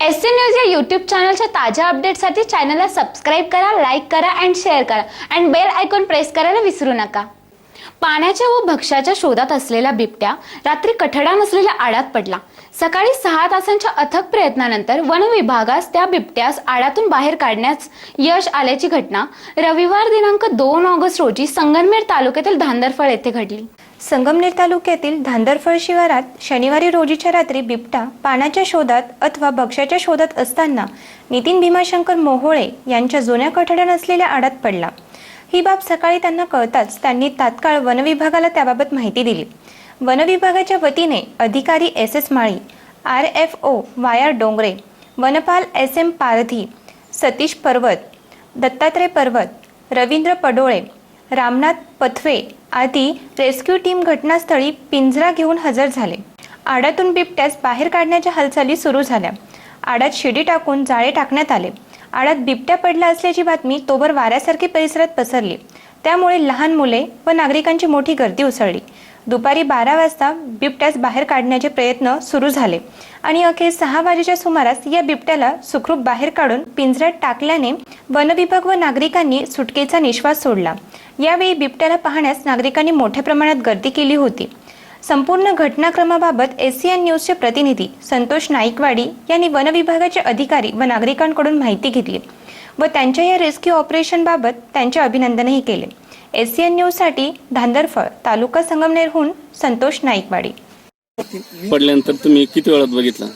S C news या YouTube चॅनलच्या ताज्या अपडेटसाठी चॅनलला सबस्क्राईब करा लाईक करा अँड शेअर करा. अँड बेल आयकॉन प्रेस करायला विसरू नका. पाण्याच्या व भक्ष्याच्या शोधात असलेला बिबट्या रात्री कठडा नसलेल्या आडात पडला. सकाळी सहा तासांच्या अथक प्रयत्नानंतर वन विभागास त्या बिबट्यास आडातून बाहेर काढण्यास यश आल्याची घटना रविवार दिनांक दोन ऑगस्ट रोजी संगमनेर तालुक्यातील धांदरफळ येथे घडली. संगमनेर तालुक्यातील धांदरफळ शिवारात शनिवारी रोजीच्या रात्री बिबटा पाण्याच्या शोधात अथवा भक्ष्याच्या शोधात असताना नितीन भीमाशंकर मोहोळे यांच्या जुन्या कठड्या नसलेल्या आडात पडला. ही बाब सकाळी त्यांना कळताच त्यांनी तात्काळ वनविभागाला त्याबाबत माहिती दिली. वनविभागाच्या वतीने अधिकारी S S Mali R F O wire Dongre वनपाल एस एम पारधी सतीश पर्वत दत्तात्रय पर्वत रवींद्र पडोळे रामनाथ पथवे आदी रेस्क्यू टीम घटनास्थळी पिंजरा घेऊन हजर झाले. आडातून बिबट्यास बाहेर काढण्याच्या हालचाली सुरू झाल्या. आडात शिडी टाकून जाळे टाकण्यात आले. आडात बिबट्या पडला असल्याची बातमी तोवर वाऱ्यासारखी परिसरात पसरली. त्यामुळे लहान मुले व नागरिकांची मोठी गर्दी उसळली. दुपारी बारा वाजता बिबट्यास बाहेर काढण्याचे प्रयत्न सुरू झाले आणि अखेर सहा वाजेच्या सुमारास या बिबट्याला सुखरूप बाहेर काढून पिंजऱ्यात टाकल्याने वनविभाग व नागरिकांनी सुटकेचा निश्वास सोडला. यावेळी बिबट्याला पाहण्यास नागरिकांनी मोठ्या प्रमाणात गर्दी केली होती. संपूर्ण घटनाक्रमाबाबत एसीएन न्यूजचे प्रतिनिधी संतोष नाईकवाडी यांनी वनविभागाचे अधिकारी व नागरिकांकडून माहिती घेतली. व त्यांच्या या रेस्क्यू ऑपरेशनबाबत त्यांचे अभिनंदनही केले. एसीएन न्यूजसाठी धांदरफळ तालुका संगमनेरहून संतोष नाईकवाडी. पडल्यानंतर तुम्ही किती वेळात बघितला?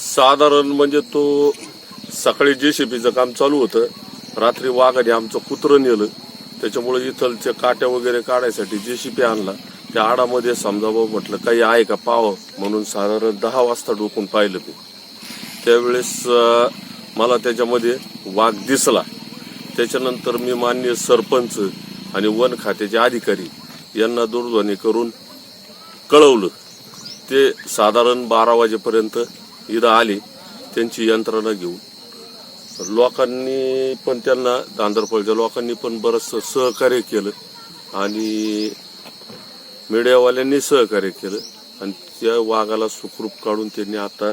साधारण म्हणजे तो सकाळी जेसीबीचं काम चालू होतं. रात्री वाघाने आमचं कुत्रं नेलं. त्याच्यामुळे इथलच्या काट्या वगैरे काढायसाठी जेसीबी आणला. त्या आडामध्ये समजा भाऊ म्हटलं काही आहे का पाव? म्हणून साधारण दहा वाजता डोकून पाहिलं मी. त्यावेळेस मला त्याच्यामध्ये वाघ दिसला. त्याच्यानंतर मी मान्य सरपंच आणि वन खात्याचे अधिकारी यांना दूरध्वनी करून कळवलं. ते साधारण बारा वाजेपर्यंत इथं आले त्यांची यंत्रणा घेऊन. लोकांनी पण त्यांना दांदरपळच्या लोकांनी पण बरंचसं सहकार्य केलं आणि मीडियावाल्यांनी सहकार्य केलं. आणि त्या वाघाला सुखरूप काढून त्यांनी आता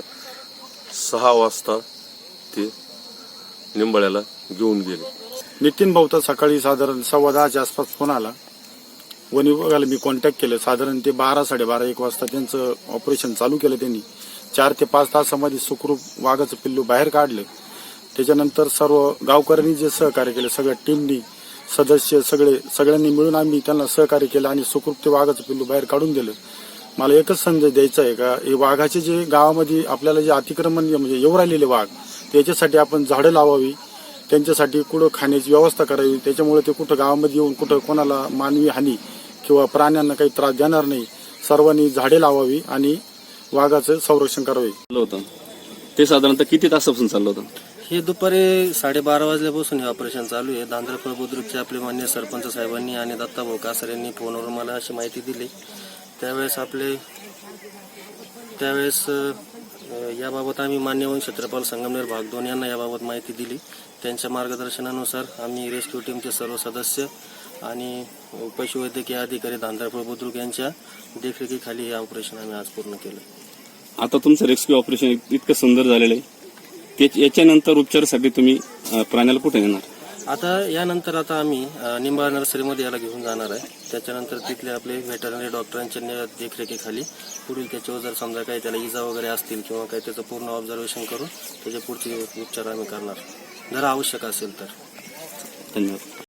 सहा वाजता ते निंबाळ्याला घेऊन गेले. नितीन भाऊचा सकाळी साधारण सव्वा दहाच्या आसपास फोन आला. वन विभागाला मी कॉन्टॅक्ट केलं. साधारण ते बारा साडेबारा एक वाजता त्यांचं ऑपरेशन चालू केलं त्यांनी. चार ते पाच तासामध्ये सुखरूप वाघाचं पिल्लू बाहेर काढलं. त्याच्यानंतर सर्व गावकऱ्यांनी जे सहकार्य केलं सगळ्या टीमनी सदस्य सगळे सगळ्यांनी मिळून आम्ही त्यांना सहकार्य केलं आणि सुखरूप ते वाघाचं पिल्लू बाहेर काढून दिलं. मला एकच संदेश द्यायचा आहे का हे वाघाचे जे गावामध्ये आपल्याला जे अतिक्रमण म्हणजे येऊ राहिलेले वाघ त्याच्यासाठी आपण झाडं लावावी त्यांच्यासाठी कुठं खाण्याची व्यवस्था करावी त्याच्यामुळे ते कुठं गावामध्ये येऊन कुठं कोणाला मानवी हानी किंवा प्राण्यांना काही त्रास देणार नाही. सर्वांनी झाडे लावावी आणि वाघाचं संरक्षण करावे. होतं. ते साधारणतः किती तासापासून चाललं होतं? हे दुपारी साडेबारा वाजल्यापासून हे ऑपरेशन चालू आहे. दांद्रफळ बुद्रुकचे आपले मान्य सरपंच साहेबांनी आणि दत्ताभाऊ कासर यांनी फोनवर मला अशी माहिती दिली. त्यावेळेस आपले त्यावेळेस याबाबत आम्ही मान्यवन क्षेत्रपाल संगमनेर भाग दोन यांना याबाबत माहिती दिली. त्यांच्या मार्गदर्शनानुसार आम्ही रेस्क्यू टीमचे सर्व सदस्य आणि पशुवैद्यकीय अधिकारी धांदरफळ बुद्रुक यांच्या देखरेखीखाली हे ऑपरेशन आम्ही आज पूर्ण केलं. आता तुमचं रेस्क्यू ऑपरेशन इतकं सुंदर झालेलं आहे. याच्यानंतर उपचारासाठी तुम्ही प्राण्याला कुठे नेणार? आता यानंतर आता आम्ही निंबाळ नर्सरीमध्ये याला घेऊन जाणार आहे. त्याच्यानंतर तिथले आपले व्हेटरनरी डॉक्टरांच्या देखरेखीखाली पुढील त्याच्यावर जर समजा काही त्याला इजा वगैरे असतील किंवा काही त्याचं पूर्ण ऑब्झर्वेशन करून त्याचे पुढचे उपचार आम्ही करणार. जर आवश्यक असेल तर. धन्यवाद.